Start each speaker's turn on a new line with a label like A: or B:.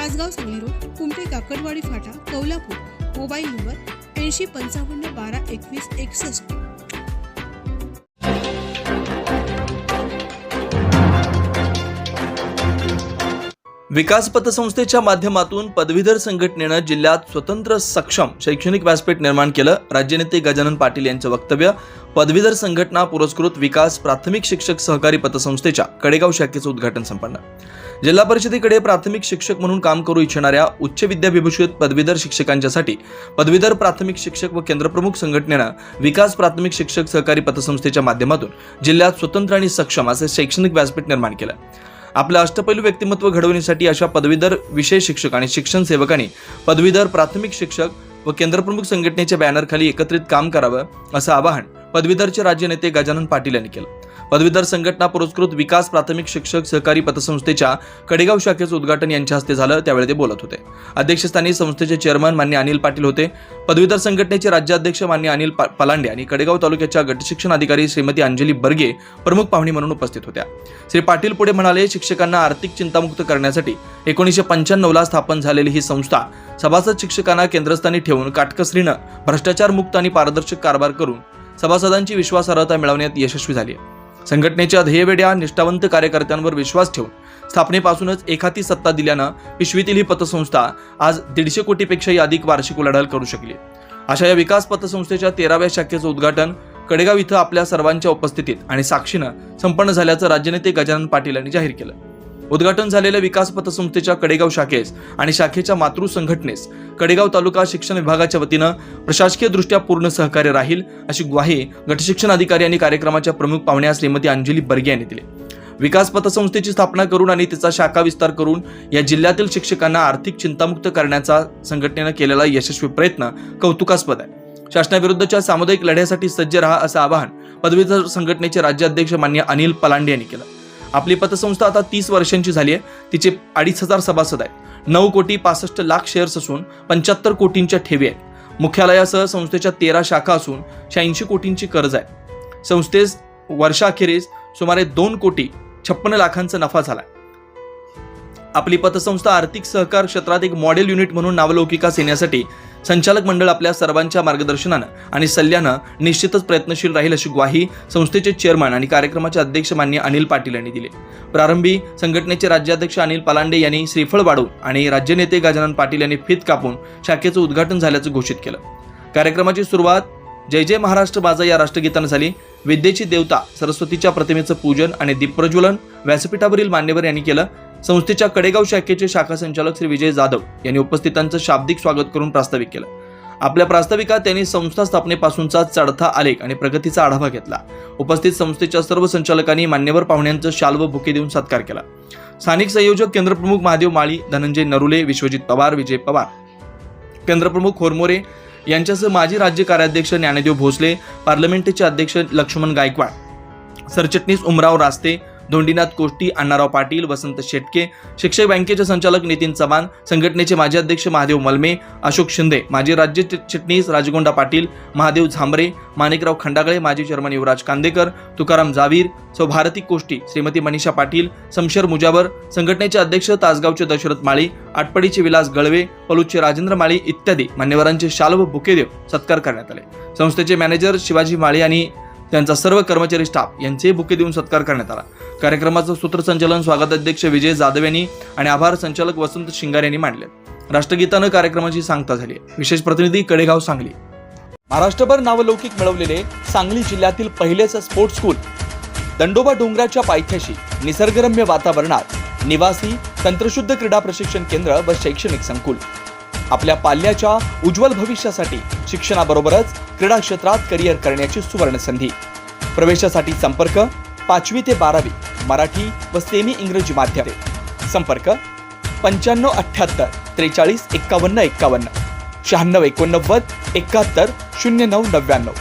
A: Tasgaon Sangli road Kumte Kakadwadi फाटा Kaulapur mobile number ऐंशी पंचावन्न बारा एकवीस एकसष्ट.
B: विकास पतसंस्थेच्या माध्यमातून पदवीधर संघटनेनं जिल्ह्यात स्वतंत्र सक्षम शैक्षणिक व्यासपीठ निर्माण केलं. राज्यनेते गजानन पाटील यांचं वक्तव्य पदवीधर संघटना पुरस्कृत विकास प्राथमिक शिक्षक सहकारी पतसंस्थेच्या कडेगाव शाखेचं उद्घाटन संपन्न. जिल्हा परिषदेकडे प्राथमिक शिक्षक म्हणून काम करू इच्छिणाऱ्या उच्च विद्याविभूषित पदवीधर शिक्षकांच्यासाठी पदवीधर प्राथमिक शिक्षक व केंद्रप्रमुख संघटनेनं विकास प्राथमिक शिक्षक सहकारी पतसंस्थेच्या माध्यमातून जिल्ह्यात स्वतंत्र आणि सक्षम असे शैक्षणिक व्यासपीठ निर्माण केलं. आपलं अष्टपैलू व्यक्तिमत्व घडवण्यासाठी अशा पदवीधर विषय शिक्षक आणि शिक्षण सेवकांनी पदवीधर प्राथमिक शिक्षक व केंद्रप्रमुख संघटनेच्या बॅनरखाली एकत्रित काम करावं असं आवाहन पदवीधरचे राज्य नेते गजानन पाटील यांनी केलं. पदवीधर संघटना पुरस्कृत विकास प्राथमिक शिक्षक सहकारी पतसंस्थेच्या कडेगाव शाखेचं उद्घाटन यांच्या हस्ते झालं. त्यावेळी ते बोलत होते. अध्यक्षस्थानी संस्थेचे चेअरमन मान्य अनिल पाटील होते. पदवीधर संघटनेचे राज्याध्यक्ष मान्य अनिल पलांडे आणि कडेगाव तालुक्याच्या गटशिक्षण अधिकारी श्रीमती अंजली बर्गे प्रमुख पाहुणी म्हणून उपस्थित होत्या. श्री पाटील पुढे म्हणाले शिक्षकांना आर्थिक चिंतामुक्त करण्यासाठी एकोणीसशे पंच्याण्णवला स्थापन झालेली ही संस्था सभासद शिक्षकांना केंद्रस्थानी ठेवून काटकसरीनं भ्रष्टाचार मुक्त आणि पारदर्शक कारभार करून सभासदांची विश्वासार्हता मिळवण्यात यशस्वी झाली आहे. संघटनेच्या ध्येयवेड्या निष्ठावंत कार्यकर्त्यांवर विश्वास ठेवून स्थापनेपासूनच एखादी सत्ता दिल्यानं पिशवीतील ही पतसंस्था आज दीडशे कोटीपेक्षाही अधिक वार्षिक उलाढाल करू शकली. अशा या विकास पतसंस्थेच्या तेराव्या शाखेचं उद्घाटन कडेगाव इथं आपल्या सर्वांच्या उपस्थितीत आणि साक्षीनं संपन्न झाल्याचं राज्यनेते गजानन पाटील यांनी जाहीर केलं. उद्घाटन झालेल्या विकास पतसंस्थेच्या कडेगाव शाखेस आणि शाखेच्या मातृ संघटनेस कडेगाव तालुका शिक्षण विभागाच्या वतीनं प्रशासकीय दृष्ट्या पूर्ण सहकार्य राहील अशी ग्वाही गटशिक्षण अधिकारी आणि कार्यक्रमाच्या प्रमुख पाहुण्या श्रीमती अंजली बर्गे यांनी दिली. विकास पतसंस्थेची स्थापना करून आणि तिचा शाखा विस्तार करून या जिल्ह्यातील शिक्षकांना आर्थिक चिंतामुक्त करण्याचा संघटनेनं केलेला यशस्वी प्रयत्न कौतुकास्पद आहे. शासनाविरुद्धच्या सामुदायिक लढ्यासाठी सज्ज रहा असं आवाहन पदवीधर संघटनेचे राज्याध्यक्ष मान्य अनिल पलांडे यांनी केलं. आपली पतसंस्था आता तीस वर्षांची झाली आहे. तिचे अडीच हजार सभासद आहेत. नऊ कोटी पासष्ट लाख शेअर्स असून पंच्याहत्तर कोटींच्या ठेवी आहेत. मुख्यालयासह संस्थेच्या तेरा शाखा असून शहाऐंशी कोटींची कर्ज आहे. संस्थेस वर्षाखेरीस सुमारे दोन कोटी छप्पन्न लाखांचा नफा झाला आपली पतसंस्था आर्थिक सहकार क्षेत्रात एक मॉडेल युनिट म्हणून नावलौकिकास येण्यासाठी संचालक मंडळ आपल्या सर्वांच्या मार्गदर्शनानं आणि सल्ल्यानं निश्चितच प्रयत्नशील राहील अशी ग्वाही संस्थेचे चेअरमन आणि कार्यक्रमाचे अध्यक्ष मान्य अनिल पाटील यांनी दिले. प्रारंभी संघटनेचे राज्याध्यक्ष अनिल पालांडे यांनी श्रीफळ वाढवून आणि राज्यनेते गजानन पाटील यांनी फित कापून शाखेचं उद्घाटन झाल्याचं घोषित केलं. कार्यक्रमाची सुरुवात जय जय महाराष्ट्र बाजा या राष्ट्रगीतानं झाली. विद्येची देवता सरस्वतीच्या प्रतिमेचं पूजन आणि दीपप्रज्वलन व्यासपीठावरील मान्यवर यांनी केलं. संस्थेच्या कडेगाव शाखेचे शाखा संचालक श्री विजय जाधव यांनी उपस्थितांचं शाब्दिक स्वागत करून प्रास्ताविक केलं. आपल्या प्रास्ताविकात त्यांनी संस्था स्थापनेपासूनचा चढता आलेख आणि प्रगतीचा आढावा घेतला. उपस्थित संस्थेच्या सर्व संचालकांनी मान्यवर पाहुण्यांचं शाल व बुके देऊन सत्कार केला. स्थानिक संयोजक केंद्रप्रमुख महादेव माळी धनंजय नरुले विश्वजित पवार विजय पवार. केंद्रप्रमुख होरमोरे यांच्यासह माजी राज्य कार्याध्यक्ष ज्ञानदेव भोसले पार्लमेंटचे अध्यक्ष लक्ष्मण गायकवाड सरचिटणीस उमराव रास्ते धोंडीनाथ कोष्टी अण्णाराव पाटील वसंत शेटके शिक्षक बँकेचे संचालक नितीन चव्हाण संघटनेचे माजी अध्यक्ष महादेव मलमे अशोक शिंदे माजी राज्य चिटणीस राजगोंडा पाटील महादेव झांबरे माणिकराव खंडागळे माजी चेअरमन युवराज कांदेकर तुकाराम जावीर सौभारती कोष्टी श्रीमती मनीषा पाटील समशेर मुजावर संघटनेचे अध्यक्ष तासगावचे दशरथ माळी आटपडीचे विलास गळवे पलूचे राजेंद्र माळी इत्यादी मान्यवरांचे शाल व बुके देव सत्कार करण्यात आले. संस्थेचे मॅनेजर शिवाजी माळी आणि त्यांचा सर्व कर्मचारी स्टाफ यांचे बुके देऊन सत्कार करण्यात आला. कार्यक्रमाचं सूत्रसंचालन स्वागताध्यक्ष विजय जाधव यांनी आणि आभार संचालक वसंत शिंगार यांनी मांडले. राष्ट्रगीतानं कार्यक्रमाची सांगता झाली. विशेष प्रतिनिधी कडेगाव सांगली. महाराष्ट्रभर नावलौकिक मिळवलेले सांगली जिल्ह्यातील पहिलेच स्पोर्ट्स स्कूल. दंडोबा डोंगराच्या पायथ्याशी निसर्गरम्य वातावरणात निवासी तंत्रशुद्ध क्रीडा प्रशिक्षण केंद्र व शैक्षणिक संकुल. आपल्या पाल्याच्या उज्ज्वल भविष्यासाठी शिक्षणाबरोबरच क्रीडा क्षेत्रात करिअर करण्याची सुवर्ण संधी. प्रवेशासाठी संपर्क पाचवी ते बारावी मराठी व सेमी इंग्रजी माध्यमे. संपर्क पंच्याण्णव अठ्ठ्याहत्तर त्रेचाळीस एक्कावन्न एक्कावन्न शहाण्णव एकोणनव्वद एकाहत्तर शून्य नऊ नव्याण्णव.